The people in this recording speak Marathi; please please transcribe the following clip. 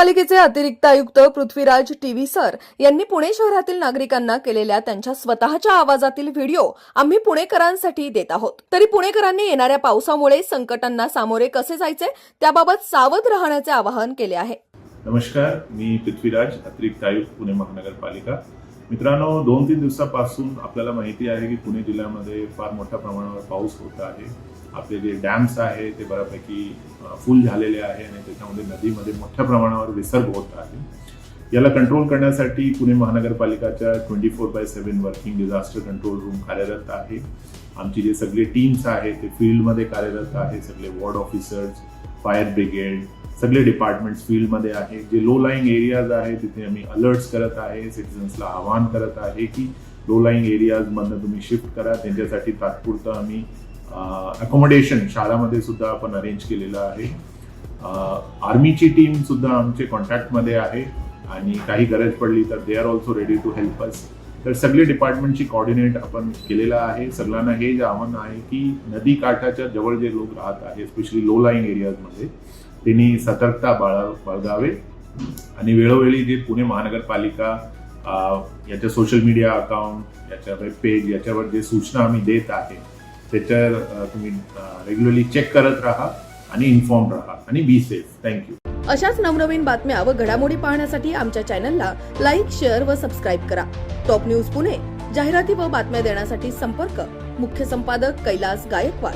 महापालिकेचे अतिरिक्त आयुक्त पृथ्वीराज टीव्ही सर यांनी पुणे शहरातील नागरिकांना केलेल्या त्यांच्या स्वतःच्या आवाजातील व्हिडिओ आम्ही पुणेकरांसाठी देत आहोत. तरी पुणेकरांनी येणाऱ्या पावसामुळे संकटांना सामोरे कसे जायचे त्याबाबत सावध राहण्याचे आवाहन केले आहे. नमस्कार मी पृथ्वीराज अतिरिक्त आयुक्त पुणे महानगरपालिका. मित्रांनो दोन तीन दिवसापासून आपल्याला माहिती आहे की पुणे जिल्ह्यामध्ये फार मोठ्या प्रमाणावर पाऊस होत आहे. आपले जे डॅम्स आहे ते बऱ्यापैकी फुल झालेले आहे आणि त्याच्यामध्ये नदीमध्ये मोठ्या प्रमाणावर विसर्ग होत आहे. याला कंट्रोल करण्यासाठी Pune महानगरपालिकाच्या twenty four by seven working disaster control room कार्यरत आहे. आमची जे सगळे टीम्स आहेत ते फील्डमध्ये कार्यरत आहे. सगळे वॉर्ड ऑफिसर्स फायर ब्रिगेड सगळे डिपार्टमेंट्स फील्डमध्ये आहे. जे लो लाईंग एरियाज आहे तिथे आम्ही अलर्ट्स करत आहे. सिटिझन्सला आवाहन करत आहे की लो लाईंग एरियाजमधनं तुम्ही शिफ्ट करा. त्यांच्यासाठी तात्पुरतं आम्ही अकोमोडेशन शाळामध्ये सुद्धा आपण अरेंज केलेलं आहे. आर्मीची टीम सुद्धा आमचे कॉन्टॅक्टमध्ये आहे आणि काही गरज पडली तर they are also ready to help us तर सगळे डिपार्टमेंटची कॉर्डिनेट आपण केलेलं आहे. सगळ्यांना हे जे आव्हान आहे की नदी काठाच्या जवळ जे लोक राहत आहे स्पेशली लो लाईन एरियाजमध्ये त्यांनी सतर्कता बाळा बाळगावे. आणि वेळोवेळी जे पुणे महानगरपालिका याच्या सोशल मीडिया अकाउंट याच्या वेब पेज याच्यावर जे सूचना आम्ही देत आहे त्याच्यावर uh, तुम्ही uh, रेग्युलरली चेक करत राहा आणि इन्फॉर्म राहा. आणि बी सेफ थँक्यू अशाच नवनवीन बातम्या व घडामोडी पाहण्यासाठी आमच्या चॅनलला लाईक शेअर व सबस्क्राईब करा. Top news Pune. जाहिराती व बातम्या देण्यासाठी संपर्क. मुख्य संपादक कैलास गायकवाड.